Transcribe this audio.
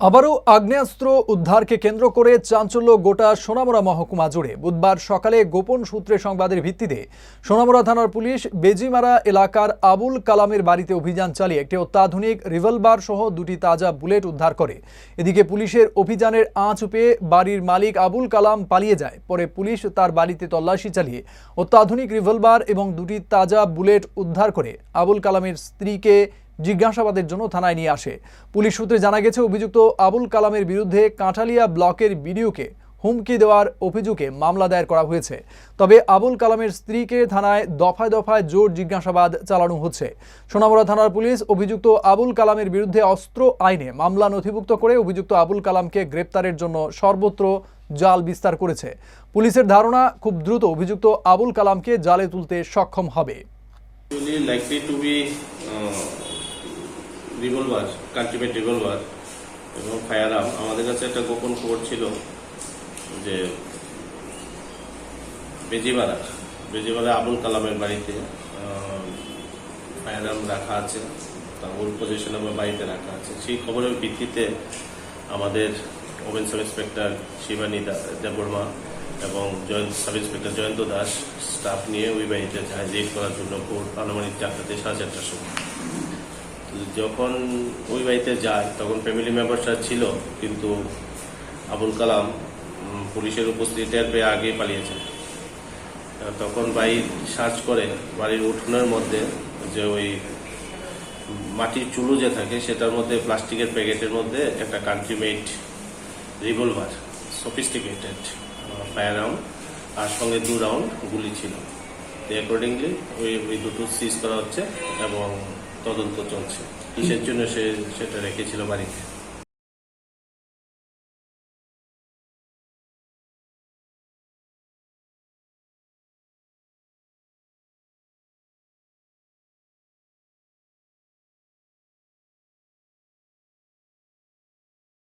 আবারও আগ্নেয়াস্ত্র উদ্ধারকে কেন্দ্র করে চাঞ্চল্য গোটা সোনামুড়া মহকুমা জুড়ে বুধবার সকালে গোপন সূত্রে সংবাদের ভিত্তিতে সোনামুড়া থানার পুলিশ বেজিমারা এলাকার আবুল কালামের বাড়িতে অভিযান চালিয়ে একটি অত্যাধুনিক রিভলভার সহ দুটি তাজা বুলেট উদ্ধার করে। এদিকে পুলিশের অভিযানের আঁচ পেয়ে বাড়ির মালিক আবুল কালাম পালিয়ে যায়। পরে পুলিশ তার বাড়িতে তল্লাশি চালিয়ে অত্যাধুনিক রিভলভার এবং দুটি তাজা বুলেট উদ্ধার করে আবুল কালামের স্ত্রীকে জিজ্ঞাসাবাদের জন্য থানায় নিয়ে আসে। পুলিশ সূত্রে জানা গেছে, অভিযুক্ত আবুল কালামের বিরুদ্ধে কাঁঠালিয়া ব্লকের বিডিওকে হুমকি দেওয়ার অভিযোগে মামলা দায়ের করা হয়েছে। তবে আবুল কালামের স্ত্রীকে থানায় দফায় দফায় জোর জিজ্ঞাসাবাদ চালানো হচ্ছে। সোনামুড়া থানার পুলিশ অভিযুক্ত আবুল কালামের বিরুদ্ধে অস্ত্র আইনে মামলা নথিভুক্ত করে অভিযুক্ত আবুল কালামকে গ্রেপ্তারের জন্য সর্বত্র জাল বিস্তার করেছে। পুলিশের ধারণা, খুব দ্রুত অভিযুক্ত আবুল কালামকে জালে তুলতে সক্ষম হবে। রিভলভার কাল্টিভেট রিভলভার এবং ফায়ার আর্ম আমাদের কাছে একটা গোপন খবর ছিল যে বেজিবাড়া বেজিবাড়া আবুল কালামের বাড়িতে ফায়ার আর্ম রাখা আছে ওর পজিশন আমার বাড়িতে রাখা আছে। সেই খবরের ভিত্তিতে আমাদের women sub inspector Shivani Debbarma এবং Jayanta, sub inspector Jayanta Das staff নিয়ে ওই বাড়িতে রেড করার জন্য কোর্ট আনুমানিক চারটাতে সাড়ে চারটার সময়। যখন ওই বাড়িতে যায়, তখন ফ্যামিলি মেম্বারসরা ছিল, কিন্তু আবুল কালাম পুলিশের উপস্থিতি টের পেয়ে আগেই পালিয়েছে। তখন বাড়ি সার্চ করে, বাড়ির উঠোনের মধ্যে যে ওই মাটির চুলো যে থাকে, সেটার মধ্যে প্লাস্টিকের প্যাকেটের মধ্যে একটা country made revolver sophisticated fire round আর সঙ্গে দু রাউন্ড গুলি ছিল। অ্যাকর্ডিংলি ওই ওই দুটো সিজ করা হচ্ছে এবং তদন্ত চলছে। কিসের জন্য সে সেটা রেখেছিল বাড়িতে?